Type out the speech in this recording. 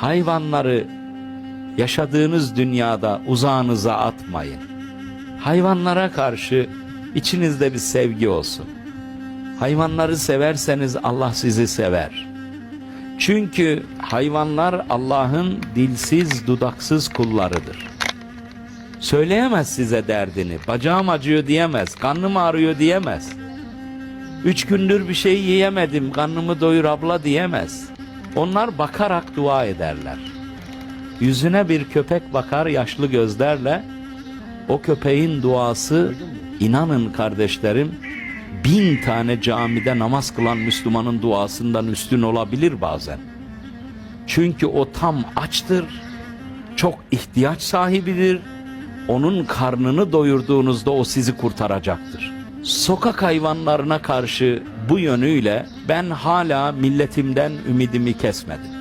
hayvanları yaşadığınız dünyada uzağınıza atmayın. Hayvanlara karşı içinizde bir sevgi olsun. Hayvanları severseniz Allah sizi sever. Çünkü hayvanlar Allah'ın dilsiz dudaksız kullarıdır. Söyleyemez size derdini. Bacağım acıyor diyemez. Karnım ağrıyor diyemez. Üç gündür bir şey yiyemedim. Karnımı doyur abla diyemez. Onlar bakarak dua ederler. Yüzüne bir köpek bakar yaşlı gözlerle. O köpeğin duası inanın kardeşlerim bin tane camide namaz kılan Müslümanın duasından üstün olabilir bazen. Çünkü o tam açtır, çok ihtiyaç sahibidir. Onun karnını doyurduğunuzda o sizi kurtaracaktır. Sokak hayvanlarına karşı bu yönüyle ben hala milletimden ümidimi kesmedim.